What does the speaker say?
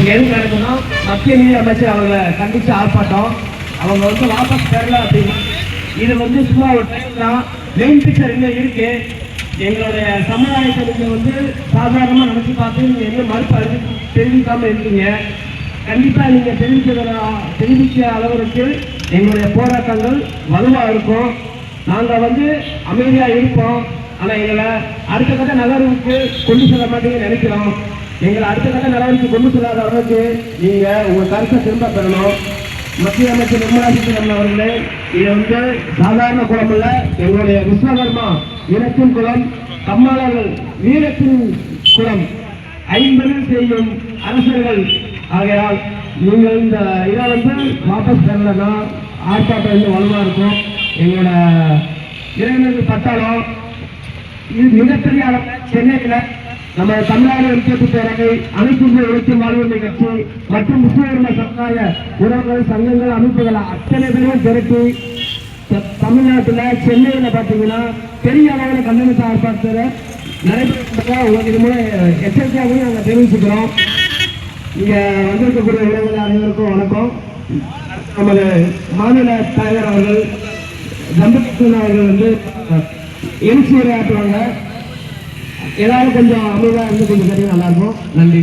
இங்க எது நடக்குன்னா மத்திய நிதி அமைச்சர் அவங்களை கண்டித்து ஆர்ப்பாட்டம். அவங்க வந்து வாபஸ் பெறல அப்படின்னா இது வந்து சும்மா ஒரு டைம் தான். மெயின் பிக்சர் இன்னும் இருக்கு. எங்களுடைய சமுதாயத்தை நீங்கள் வந்து சாதாரணமாக நினச்சி பார்த்து நீங்கள் என்ன மறுப்பு அறிவி தெரிவிக்காமல் இருக்கீங்க. கண்டிப்பாக நீங்கள் தெரிவிக்கிற தெரிவிக்க அளவிற்கு எங்களுடைய போராட்டங்கள் வலுவாக இருக்கும். நாங்கள் வந்து அமைதியாக இருப்போம். ஆனால் எங்களை அடுத்த கட்ட நகர்வுக்கு கொண்டு செல்ல மாட்டேங்க நினைக்கிறோம். எங்களை அடுத்த கட்ட நடவடிக்கை கொண்டு செல்லாத அளவுக்கு நீங்க உங்க கருத்தை திரும்ப பெறணும். மத்திய அமைச்சர் நிர்மலா சீதாராமன் அவர்களே இது வந்து சாதாரண குளம் அல்ல எங்களுடைய விஸ்வகர்மா இனத்தின் குளம் கம்மாளர்கள் வீரத்தின் குளம். ஐம்பது செய்யும் அரசர்கள். ஆகையால் நீங்கள் இந்த இதை வந்து வாபஸ் தரலன்னா ஆர்ப்பாட்டம் வந்து வலுவாக இருக்கும். எங்களோட இளைஞர்கள் பட்டாளம் இது மிகப்பெரிய அளவில் சென்னையில் நம்ம தமிழ்நாடு விருப்பத்து பேரவை அனைத்து இந்திய உழைக்கும் வாழ்வுரிமை கட்சி மற்றும் முஸ்லிம் சமுதாய உறவுகள் சங்கங்கள் அமைப்புகள் அத்தனை பேரும் திரட்டி தமிழ்நாட்டில் சென்னையில் பார்த்தீங்கன்னா பெரிய அளவில் கண்டனத்தை ஆர்ப்பாட்டத்தில் நடைபெற்ற உங்களுக்கு இது மூலம் எச்சரிக்கையாகவும் நாங்கள் தெரிவிச்சுக்கிறோம். இங்கே வந்திருக்கக்கூடிய இளைஞர்கள் அனைவருக்கும் வணக்கம். நமது மாநில தலைவர் அவர்கள் தம்பதிக்கன் அவர்கள் வந்து எழுச்சி உரையாற்றுவாங்க எல்லாரும் கொஞ்சம் அமைதியாக இருந்து கொஞ்சம் சரியாக நல்லா இருக்கும் நன்றி.